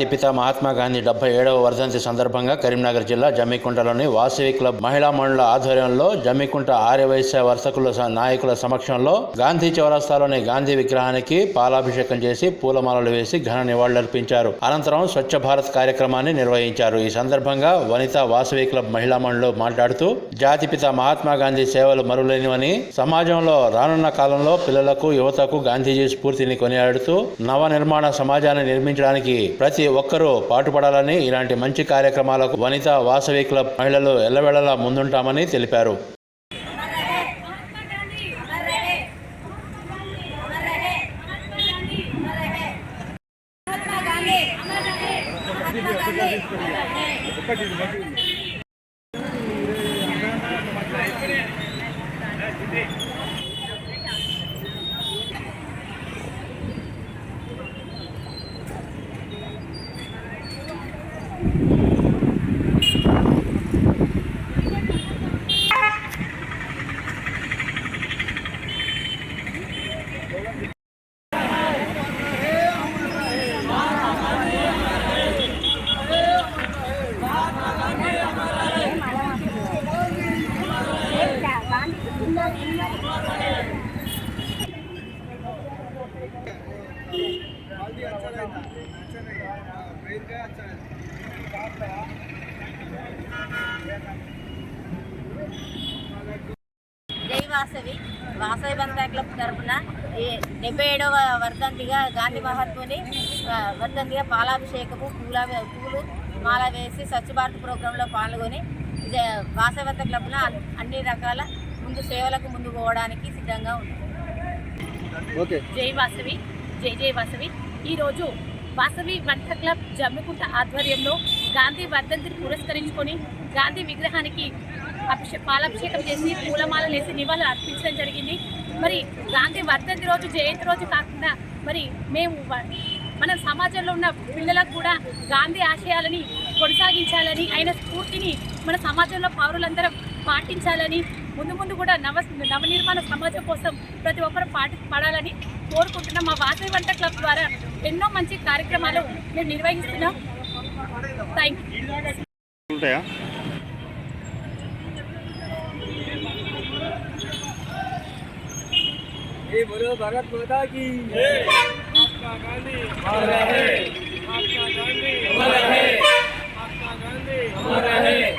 జాతిపిత మహాత్మా గాంధీ డెబ్బై ఏడవ వర్ధంతి సందర్భంగా కరీంనగర్ జిల్లా జమ్మికుంటలోని వాసవి క్లబ్ మహిళా మండల ఆధ్వర్యంలో జమ్మికుంట ఆర్యవైశ్య వర్తకుల నాయకుల సమక్షంలో గాంధీ చౌరస్తాలోని గాంధీ విగ్రహానికి పాలాభిషేకం చేసి పూలమాలలు వేసి ఘన నివాళులర్పించారు. అనంతరం స్వచ్ఛ భారత్ కార్యక్రమాన్ని నిర్వహించారు. ఈ సందర్భంగా వనిత వాసవి క్లబ్ మహిళా మండలి మాట్లాడుతూ జాతిపిత మహాత్మా గాంధీ సేవలు మరులేనివని సమాజంలో రానున్న కాలంలో పిల్లలకు యువతకు గాంధీజీ స్ఫూర్తిని కొనియాడుతూ నవ నిర్మాణ సమాజాన్ని నిర్మించడానికి ప్రతి ఒక్కరూ పాటుపడాలని ఇలాంటి మంచి కార్యక్రమాలకు వనిత వాసవి క్లబ్ మహిళలు ఎల్లవేళలా ముందుంటామని తెలిపారు. జై వాసవి. వాసవి బంధా క్లబ్ తరఫున డెబ్బై ఏడవ వర్ధంతిగా గాంధీ మహాత్ముని వర్ధంతిగా పాలాభిషేకము పూల పూలు మాల వేసి స్వచ్ఛ భారత్ ప్రోగ్రాంలో పాల్గొని వాసవి బంధ క్లబ్న అన్- అన్ని రకాల ముందు సేవలకు ముందు పోవడానికి సిద్ధంగా ఉంది జై వాసవి. జై జై వాసవి. ఈరోజు వాసవి వంట క్లబ్ జమ్మికుంట ఆధ్వర్యంలో గాంధీ వర్ధంతిని పురస్కరించుకొని గాంధీ విగ్రహానికి అభిషే పాలాభిషేకం చేసి పూలమాలలు వేసి నివాళులు అర్పించడం జరిగింది. మరి గాంధీ వర్ధంతి రోజు జయంతి రోజు కాకుండా మరి మేము మన సమాజంలో ఉన్న పిల్లలకు కూడా గాంధీ ఆశయాలని కొనసాగించాలని ఆయన స్ఫూర్తిని మన సమాజంలో పౌరులందరం పాటించాలని ముందు ముందు కూడా నవ నవనిర్మాణ సమాజం కోసం ప్రతి ఒక్కరు పాటి పడాలని కోరుకుంటున్నాం మా వాసవి వంట క్లబ్ ద్వారా ఎన్నో మంచి కార్యక్రమాలు మేము నిర్వహిస్తున్నాం థ్యాంక్ యూ ఉంటాయా ये बोलो भारत माता की महात्मा गांधी हमारा है महात्मा गांधी हमारा है महात्मा गांधी